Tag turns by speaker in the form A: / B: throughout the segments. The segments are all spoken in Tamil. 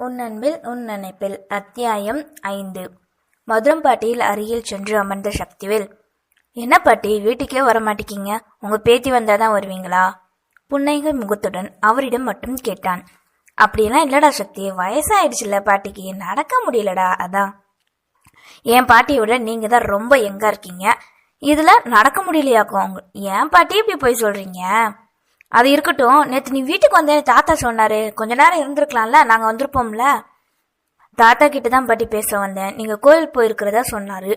A: உன் அன்பில் உன் நினைப்பில். அத்தியாயம் ஐந்து. மதுரம்பாட்டியில் அருகில் சென்று அமர்ந்த சக்திவேல் என்ன பாட்டி வீட்டுக்கே வர உங்க பேத்தி வந்தாதான் வருவீங்களா? புன்னைகை முகத்துடன் அவரிடம் மட்டும் கேட்டான். அப்படியெல்லாம் இல்லடா சக்தி வயசாயிடுச்சுல பாட்டிக்கு. நடக்க முடியலடா அதான். என் பாட்டியை விட நீங்க தான் ரொம்ப எங்கா இருக்கீங்க. இதுல நடக்க முடியலையாக்கும்? உங்க ஏன் பாட்டி இப்படி போய் சொல்றீங்க? அது இருக்கட்டும். நேற்று நீ வீட்டுக்கு வந்தேன்னு தாத்தா சொன்னாரு. கொஞ்ச நேரம் இருந்திருக்கலாம்ல? நாங்கள் வந்திருப்போம்ல? தாத்தா கிட்ட தான் பாட்டி பேச வந்தேன். நீங்கள் கோயில் போயிருக்கிறதா சொன்னாரு.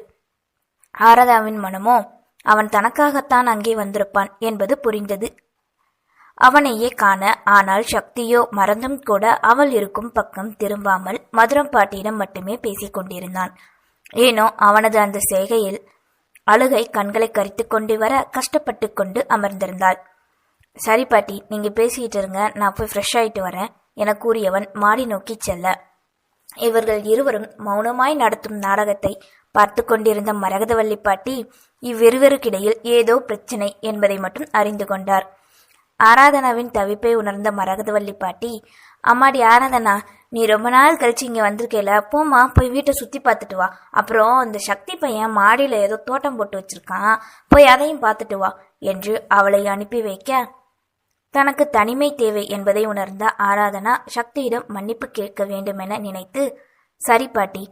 A: ஆரதாவின் மனமோ அவன் தனக்காகத்தான் அங்கே வந்திருப்பான் என்பது புரிந்தது. அவனையே காண ஆனால் சக்தியோ மறந்தும் கூட அவள் இருக்கும் பக்கம் திரும்பாமல் மதுரம் பாட்டியிடம் மட்டுமே பேசிக் கொண்டிருந்தான். ஏனோ அவனது அந்த செய்கையில் அழுகை கண்களை கரித்து கொண்டு வர கஷ்டப்பட்டு கொண்டு அமர்ந்திருந்தாள். சரி பாட்டி நீங்க பேசிக்கிட்டு இருங்க. நான் போய் ஃப்ரெஷ் ஆயிட்டு வரேன். என கூறியவன் மாடி நோக்கி செல்ல. இவர்கள் இருவரும் மௌனமாய் நடத்தும் நாடகத்தை பார்த்து கொண்டிருந்த மரகதவல்லி பாட்டி இவ்விருவருக்கிடையில் ஏதோ பிரச்சனை என்பதை மட்டும் அறிந்து கொண்டார். ஆராதனாவின் தவிப்பை உணர்ந்த மரகதவல்லி பாட்டி அம்மாடி ஆராதனா நீ ரொம்ப நாள் கழிச்சு இங்க வந்திருக்கேல. போமா போய் வீட்டை சுத்தி பார்த்துட்டு வா. அப்புறம் இந்த சக்தி பையன் மாடியில ஏதோ தோட்டம் போட்டு வச்சிருக்கான். போய் அதையும் பார்த்துட்டு வா என்று அவளை அனுப்பி வைக்க தனக்கு தனிமை தேவை என்பதை உணர்ந்த ஆராதனா சக்தியிடம் மன்னிப்பு கேட்க வேண்டுமென நினைத்து சரி பாட்டி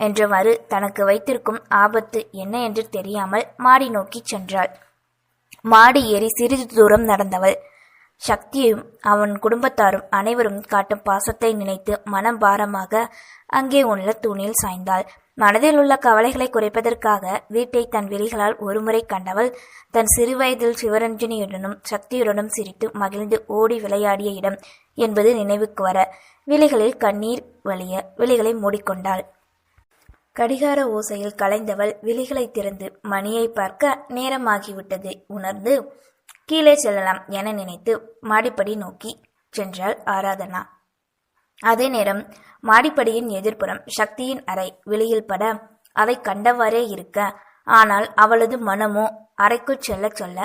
A: என்றவாறு தனக்கு வைத்திருக்கும் ஆபத்து என்ன என்று தெரியாமல் மாடி நோக்கி சென்றாள். மாடி ஏறி சிறிது தூரம் நடந்தவள். சக்தியும் அவன் குடும்பத்தாரும் அனைவரும் காட்டும் பாசத்தை நினைத்து மனம் பாரமாக அங்கே உள்ள தூணில் சாய்ந்தாள். மனதில் உள்ள கவலைகளை குறைப்பதற்காக வீட்டை தன் விழிகளால் ஒருமுறை கண்டவள் தன் சிறுவயதில் சிவரஞ்சனியுடனும் சக்தியுடனும் சிரித்து மகிழ்ந்து ஓடி விளையாடிய இடம் என்பது நினைவுக்கு வர விழிகளில் கண்ணீர் வழிய விழிகளை மூடிக்கொண்டாள். கடிகார ஓசையில் கலைந்தவள் விழிகளை திறந்து மணியை பார்க்க நேரமாகிவிட்டதை. உணர்ந்து கீழே செல்லலாம் என நினைத்து மாடிப்படி நோக்கி சென்றாள் ஆராதனா. அதே நேரம் மாடிப்படியின் எதிர்ப்புறம் சக்தியின் அறை வெளியில் பட அதை கண்டவாறே இருக்க ஆனால் அவளது மனமோ அறைக்குள் செல்ல சொல்ல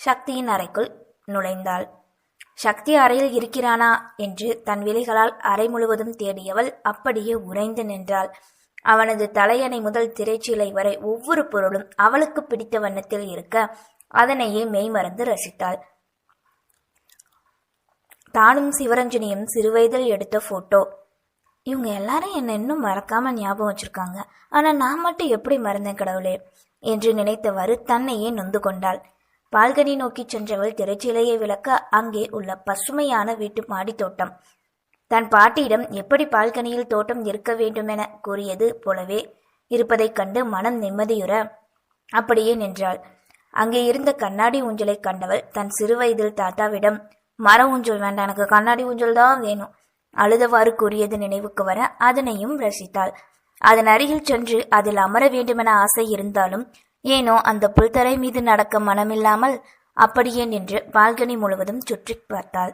A: சக்தியின் அறைக்குள் நுழைந்தாள். சக்தி அறையில் இருக்கிறானா என்று தன் விழிகளால் அறை முழுவதும் தேடியவள் அப்படியே உறைந்து நின்றாள். அவனது தலையணை முதல் திரைச்சீலை வரை ஒவ்வொரு பொருளும் அவளுக்கு பிடித்த வண்ணத்தில் இருக்க அதனையே மெய்மறந்து ரசித்தாள். தானும் சிவரஞ்சனியும் சிறுவயதில் எடுத்த போட்டோ இவங்க எல்லாரும் என்ன இன்னும் மறக்காம ஞாபகம் வச்சிருக்காங்க. ஆனா நான் மட்டும் எப்படி மறந்தேன் கடவுளே? என்று நினைத்தவாறு தன்னையே நொந்து கொண்டாள். பால்கனி நோக்கி சென்றவள் திரைச்சீலையை விளக்க அங்கே உள்ள பசுமையான வீட்டு மாடித் தோட்டம். தன் பாட்டியிடம் எப்படி பால்கனியில் தோட்டம் இருக்க வேண்டுமென கூறியது போலவே இருப்பதைக் கண்டு மனம் நிம்மதியுற அப்படியே நின்றாள். அங்கே இருந்த கண்ணாடி ஊஞ்சலை கண்டவள் தன் சிறுவயதில் தாத்தாவிடம் மர ஊஞ்சல் வேண்டாம் எனக்கு கண்ணாடி ஊஞ்சல் தான் வேணும். அழுதவாறு கூறியது நினைவுக்கு வர அதனையும் ரசித்தாள். அதன் அருகில் சென்று அதில் அமர வேண்டுமென ஆசை இருந்தாலும் ஏனோ அந்த புல்தரை மீது நடக்க மனமில்லாமல் அப்படியே நின்று பால்கனி முழுவதும் சுற்றி பார்த்தாள்.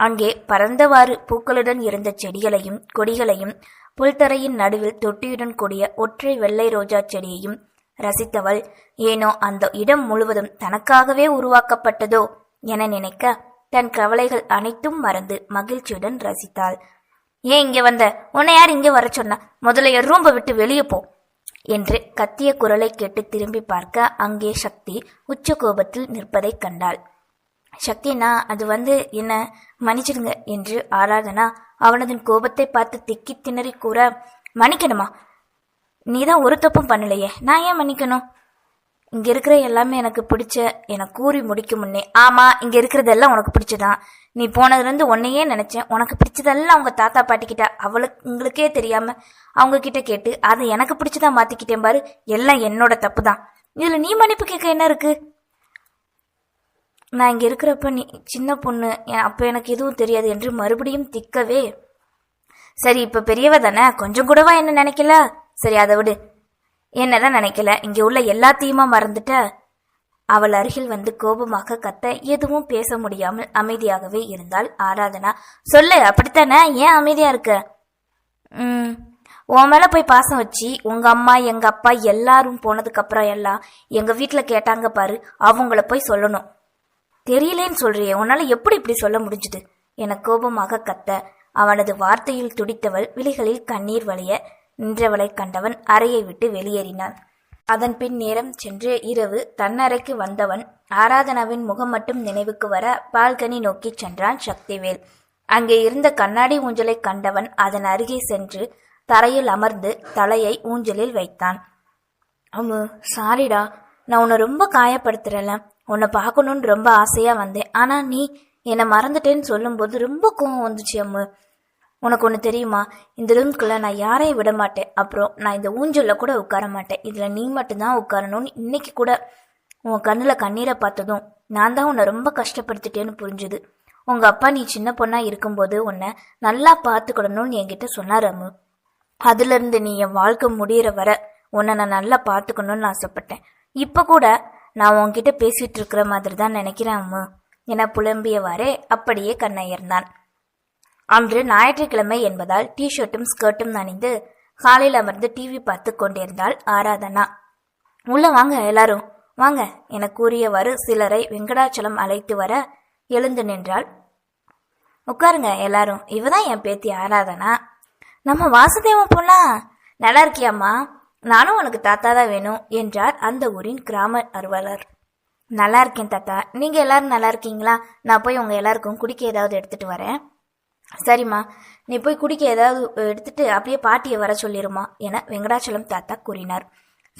A: அங்கே பறந்தவாறு பூக்களுடன் இருந்த செடிகளையும் கொடிகளையும் புல்தரையின் நடுவில் தொட்டியுடன் கூடிய ஒற்றை வெள்ளை ரோஜா செடியையும் ரசித்தவள் ஏனோ அந்த இடம் முழுவதும் தனக்காகவே உருவாக்கப்பட்டதோ என நினைக்க தன் கவலைகள் அனைத்தும் மறந்து மகிழ்ச்சியுடன் ரசித்தாள். ஏன் இங்க வந்த? உன்னை யார் இங்க வர சொன்ன? முதல்ல ரூம்ப விட்டு வெளியே போ என்று கத்திய குரலை கேட்டு திரும்பி பார்க்க அங்கே சக்தி உச்ச கோபத்தில் நிற்பதைக் கண்டாள். சக்தினா அது வந்து என்ன மன்னிச்சிடுங்க என்று ஆராதனா அவனதன் கோபத்தை பார்த்து திக்கி திணறி கூற மன்னிக்கணுமா? நீதான் ஒரு தப்பும் பண்ணலையே. நான் ஏன் மன்னிக்கணும்? இங்கே இருக்கிற எல்லாமே எனக்கு பிடிச்ச என கூறி முடிக்கும் முன்னே. ஆமாம் இங்கே இருக்கிறதெல்லாம் உனக்கு பிடிச்சதான் நீ போனதுலேருந்து உன்னையே நினச்சேன். உனக்கு பிடிச்சதெல்லாம் அவங்க தாத்தா பாட்டிக்கிட்ட அவளுக்கு உங்களுக்கே தெரியாமல் அவங்க கிட்ட கேட்டு அதை எனக்கு பிடிச்சதா மாற்றிக்கிட்டேன் பாரு. எல்லாம் என்னோட தப்பு தான் இதில் நீ மன்னிப்பு கேட்க என்ன இருக்கு? நான் இங்கே இருக்கிறப்ப நீ சின்ன பொண்ணு அப்போ எனக்கு எதுவும் தெரியாது என்று மறுபடியும் திக்கவே. சரி இப்போ பெரியவ தானே? கொஞ்சம் கூடவா என்ன நினைக்கல? சரி அதை விடு. என்னதான் நினைக்கல இங்க உள்ள எல்லாத்தையுமா மறந்துட்ட? அவள் அருகில் வந்து கோபமாக கத்த எதுவும் பேச முடியாமல் அமைதியாகவே இருந்தாள் ஆராதனா. சொல்லு அப்படித்தானே? ஏன் அமைதியா இருக்க? ம் உன் மேல போய் பாசம் வச்சு உங்க அம்மா எங்க அப்பா எல்லாரும் போனதுக்கு அப்புறம் எல்லாம் எங்க வீட்டில் கேட்டாங்க பாரு அவங்கள போய் சொல்லணும். தெரியலேன்னு சொல்றியே உன்னால எப்படி இப்படி சொல்ல முடிஞ்சுது? என கோபமாக கத்த அவனது வார்த்தையில் துடித்தவள் விழிகளில் கண்ணீர் வழிய நின்றவளை கண்டவன் அறையை விட்டு வெளியேறினான். அதன் பின் நேரம் சென்று இரவு தன்னறைக்கு வந்தவன் ஆராதனாவின் முகம் மட்டும் நினைவுக்கு வர பால்கனி நோக்கி சென்றான் சக்திவேல். அங்கே இருந்த கண்ணாடி ஊஞ்சலை கண்டவன் அதன் அருகே சென்று தரையில் அமர்ந்து தலையை ஊஞ்சலில் வைத்தான். அம்மு சாரிடா. நான் உன்னை ரொம்ப காயப்படுத்துறல. உன்னை பார்க்கணுன்னு ரொம்ப ஆசையா வந்தேன். ஆனா நீ என்னை மறந்துட்டேன்னு சொல்லும்போது ரொம்ப கோவம் வந்துச்சு அம்மு. உனக்கு ஒன்று தெரியுமா? இந்த ரூம்குள்ளே நான் யாரையும் விட மாட்டேன் அப்புறம் நான் இந்த ஊஞ்சலில் கூட உட்கார மாட்டேன் இதில் நீ மட்டும்தான் உட்காரணும்னு இன்னைக்கு கூட உன் கண்ணில் கண்ணீரை பார்த்ததும் நான் தான் உன்னை ரொம்ப கஷ்டப்படுத்திட்டேன்னு புரிஞ்சுது. உங்கள் அப்பா நீ சின்ன பொண்ணாக இருக்கும்போது உன்னை நல்லா பார்த்துக்கிடணும்னு என்கிட்ட சொன்னார் அம்மு. அதுலேருந்து நீ என் வாழ்க்கை முடிகிற வர உன்னை நான் நல்லா பார்த்துக்கணும்னு ஆசைப்பட்டேன். இப்போ கூட நான் உன்கிட்ட பேசிகிட்டு இருக்கிற மாதிரி தான் நினைக்கிறேன் அம்மு. என புலம்பியவாறே அப்படியே கண்ணையர்ந்தான். அன்று ஞாயிற்றுக்கிழமை என்பதால் டி ஷர்ட்டும் ஸ்கர்ட்டும் அணிந்து ஹாலில் அமர்ந்து டிவி பார்த்து கொண்டிருந்தாள் ஆராதனா. உள்ள வாங்க எல்லாரும். வாங்க என கூறியவாறு சிலரை வெங்கடாச்சலம் அழைத்து வர எழுந்து நின்றாள். உட்காருங்க எல்லாரும். இவதான் என் பேத்தி ஆராதனா. நம்ம வாசுதேவன் போலாம். நல்லா இருக்கியாம்மா. நானும் உனக்கு தாத்தா தான் வேணும் என்றார் அந்த ஊரின் கிராம அலுவலர் நல்லா இருக்கேன் தாத்தா. நீங்க எல்லாரும் நல்லா இருக்கீங்களா? நான் போய் உங்க எல்லாருக்கும் குடிக்க ஏதாவது எடுத்துட்டு வரேன். சரிம்மா நீ போய் குடிக்க ஏதாவது எடுத்துட்டு அப்படியே பாட்டியை வர சொல்லிருமா என வெங்கடாச்சலம் தாத்தா கூறினார்.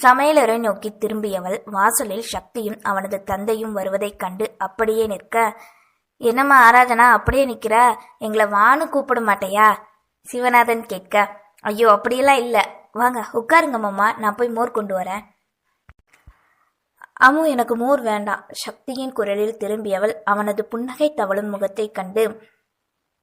A: சமையலறை நோக்கி திரும்பியவள் வாசலில் சக்தியும் அவனது தந்தையும் வருவதைக் கண்டு அப்படியே நிற்க என்னம்மா ஆராதனா அப்படியே நிற்கிற? எங்களை வானு கூப்பிட மாட்டையா? சிவநாதன் கேட்க ஐயோ அப்படியெல்லாம் இல்லை. வாங்க உட்காருங்க மாமா நான் போய் மோர் கொண்டு வரேன். அம்மு எனக்கு மோர் வேண்டாம். சக்தியின் குரலில் திரும்பியவள் அவனது புன்னகை தவழும் முகத்தைக் கண்டு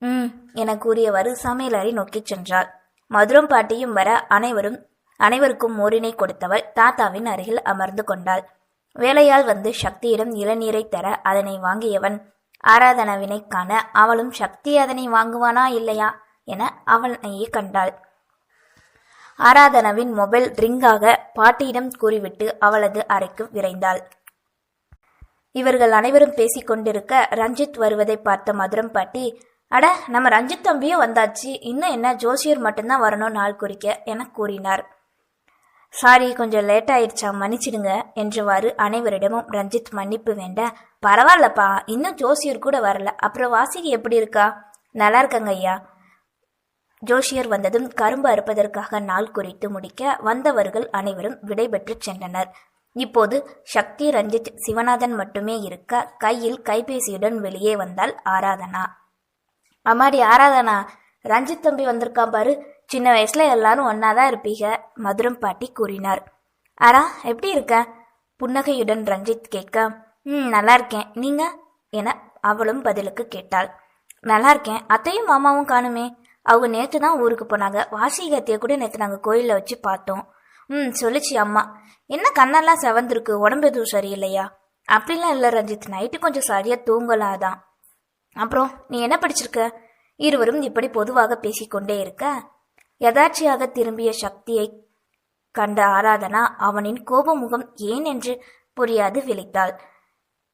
A: ம். என கூறியவாறு சமையலறை நோக்கிச் சென்றாள். மதுரம் பாட்டியும் வர அனைவரும் அனைவருக்கும் மோரினை கொடுத்தவள் தாத்தாவின் அருகில் அமர்ந்து கொண்டாள். வேலையால் வந்து சக்தியிடம் இளநீரை தர அதனை வாங்கியவன் ஆராதனவினை காண அவளும் சக்தி அதனை வாங்குவானா இல்லையா? என அவனையே கண்டாள். ஆராதனாவின் மொபைல் ரிங்காக பாட்டியிடம் கூறிவிட்டு அவளது அறைக்கு விரைந்தாள். இவர்கள் அனைவரும் பேசிக் கொண்டிருக்க ரஞ்சித் வருவதை பார்த்த மதுரம் பாட்டி அட நம்ம ரஞ்சித் தம்பியும் வந்தாச்சு. இன்னும் என்ன ஜோசியர் மட்டும்தான் வரணும் நாள் குறிக்க என கூறினார். சாரி கொஞ்சம் லேட் ஆயிடுச்சா மன்னிச்சிடுங்க என்றவாறு அனைவரிடமும் ரஞ்சித் மன்னிப்பு வேண்ட பரவாயில்லப்பா இன்னும் ஜோசியர் கூட வரல. அப்புறம் வாசிக்கு எப்படி இருக்கா? நல்லா இருக்கங்க ஐயா. ஜோஷியர் வந்ததும் கரும்பு அறுப்பதற்காக நாள் குறித்து முடிக்க வந்தவர்கள் அனைவரும் விடைபெற்று சென்றனர். இப்போது சக்தி ரஞ்சித் சிவநாதன் மட்டுமே இருக்க கையில் கைபேசியுடன் வெளியே வந்தால் ஆராதனா? அம்மாடி ஆராதனா. ரஞ்சித் தம்பி வந்திருக்கான் பாரு. சின்ன வயசுல எல்லாரும் ஒன்னாதான் இருப்பீங்க மதுரம் பாட்டி கூறினார். அரா எப்படி இருக்க? புன்னகையுடன் ரஞ்சித் கேட்க ம் நல்லா இருக்கேன். நீங்க? என அவளும் பதிலுக்கு கேட்டாள். நல்லா இருக்கேன். அத்தையும் மாமாவும் காணுமே. அவங்க நேற்று தான் ஊருக்கு போனாங்க. வாசிகத்தைய கூட நேற்று நாங்கள் கோயிலில் வச்சு பார்த்தோம். ம் சொல்லுச்சு அம்மா. என்ன கண்ணெல்லாம் செவந்திருக்கு? உடம்பு எதுவும் சரியில்லையா? அப்படிலாம் இல்லை ரஞ்சித். நைட்டு கொஞ்சம் சரியா தூங்கலாதான் அப்புறம் நீ என்ன படிச்சிருக்க? இருவரும் இப்படி பொதுவாக பேசிக்கொண்டே இருக்க. யதார்ச்சியாக திரும்பிய சக்தியை கண்ட ஆராதனா அவனின் கோபமுகம் ஏன் என்று புரியாது விழித்தாள்.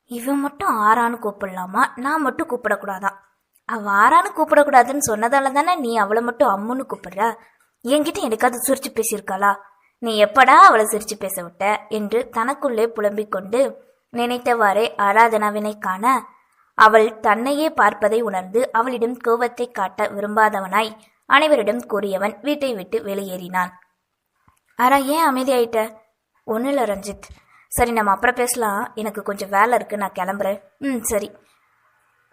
A: இவன் மட்டும் ஆறான்னு கூப்பிடலாமா? நான் மட்டும் கூப்பிடக்கூடாதான் அவ ஆறான்னு கூப்பிடக்கூடாதுன்னு சொன்னதால தானே நீ அவளை மட்டும் அம்முன்னு கூப்பிடுற? என்கிட்ட எனக்காவது சிரிச்சு பேசியிருக்காளா? நீ எப்படா அவளை சிரிச்சு பேச விட்ட? என்று தனக்குள்ளே புலம்பிக் கொண்டு நினைத்தவாறே ஆராதனாவினை காண அவள் தன்னையே பார்ப்பதை உணர்ந்து அவளிடம் கோபத்தை காட்ட விரும்பாதவனாய் அனைவரிடம் கூறியவன் வீட்டை விட்டு வெளியேறினான். ஆனா ஏன் அமைதியாயிட்ட? ஒன்றும் இல்லை ரஞ்சித். சரி நம்ம அப்புறம் பேசலாம். எனக்கு கொஞ்சம் வேலை இருக்கு நான் கிளம்புறேன். ம் சரி.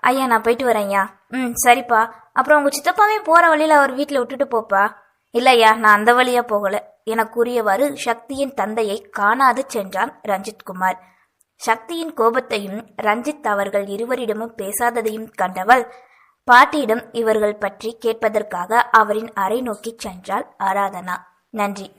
A: ஐயா நான் போயிட்டு வரேன் ஐயா. ம் சரிப்பா. அப்புறம் உங்க சித்தப்பாவே போற வழியில அவர் வீட்டில் விட்டுட்டு போப்பா? இல்லையா நான் அந்த வழியா போகல. என கூறியவாறு சக்தியின் தந்தையை காணாது சென்றான் ரஞ்சித் குமார். சக்தியின் கோபத்தையும் ரஞ்சித் அவர்கள் இருவரிடமும் பேசாததையும் கண்டவள் பாட்டியிடம் இவர்கள் பற்றி கேட்பதற்காக அவரின் அறை நோக்கிச் சென்றாள் ஆராதனா. நன்றி.